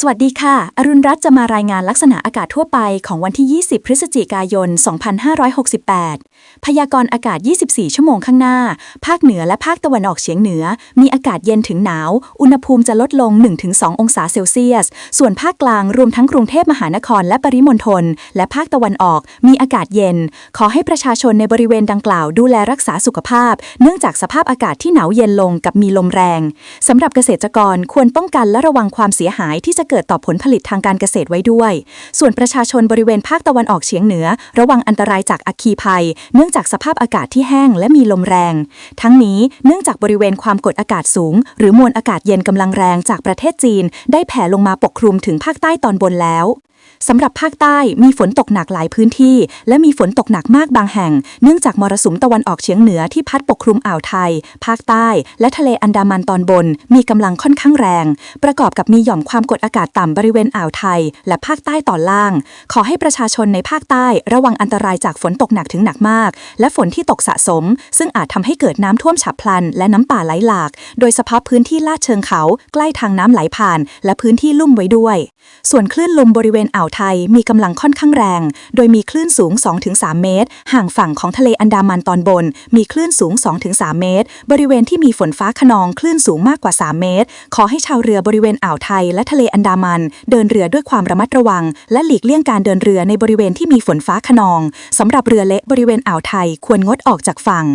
สวัสดีค่ะ อรุณรัตน์จะมารายงานลักษณะอากาศทั่วไปของวันที่ 20 พฤศจิกายน 2568 พยากรณ์อากาศ 24 ชั่วโมงข้างหน้า ภาคเหนือและภาคตะวันออกเฉียงเหนือ มีอากาศเย็นถึงหนาว อุณหภูมิจะลดลง 1-2 องศาเซลเซียส ส่วนภาคกลางรวมทั้งกรุงเทพมหานครและปริมณฑล และภาคตะวันออก มีอากาศเย็น ขอให้ประชาชนในบริเวณดังกล่าวดูแลรักษาสุขภาพ เนื่องจากสภาพอากาศที่หนาวเย็นลงกับมีลมแรงสำหรับเกษตรกรควรป้องกันและระวังความเสียหายที่จะเกิดต่อผลผลิตทางการเกษตรไว้ด้วย ส่วนประชาชนบริเวณภาคตะวันออกเฉียงเหนือ ระวังอันตรายจากอัคคีภัย เนื่องจากสภาพอากาศที่แห้งและมีลมแรง ทั้งนี้เนื่องจากบริเวณความกดอากาศสูง หรือมวลอากาศเย็นกำลังแรงจากประเทศจีน ได้แผ่ลงมาปกคลุมถึงภาคใต้ตอนบนแล้ว สำหรับภาคใต้มีฝนตกหนักหลายพื้นที่ และมีฝนตกหนักมากบางแห่ง เนื่องจากมรสุมตะวันออกเฉียงเหนือที่พัดปกคลุมอ่าวไทย ภาคใต้ และทะเลอันดามันตอนบน มีกำลังค่อนข้างแรง ประกอบกับมีหย่อมความกดอากาศต่ำบริเวณอ่าวไทย และภาคใต้ตอนล่าง ขอให้ประชาชนในภาคใต้ระวังอันตรายจากฝนตกหนักถึงหนักมาก และฝนที่ตกสะสม ซึ่งอาจทำให้เกิดน้ำท่วมฉับพลัน และน้ำป่าไหลหลาก โดยเฉพาะพื้นที่ลาดเชิงเขา ใกล้ทางน้ำไหลผ่าน และพื้นที่ลุ่มไว้ด้วย ส่วนคลื่นลมบริเวณอ่าวไทยมีกำลังค่อนข้างแรง โดยมีคลื่นสูง 2-3 เมตร ห่างฝั่งของทะเลอันดามันตอนบน มีคลื่นสูง 2-3 เมตร บริเวณที่มีฝนฟ้าขนองคลื่นสูงมากกว่า 3 เมตร ขอให้ชาวเรือบริเวณอ่าวไทยและทะเลอันดามัน เดินเรือด้วยความระมัดระวัง และหลีกเลี่ยงการเดินเรือในบริเวณที่มีฝนฟ้าขนองสำหรับเรือเล็กบริเวณอ่าวไทยควรงดออกจากฝั่ง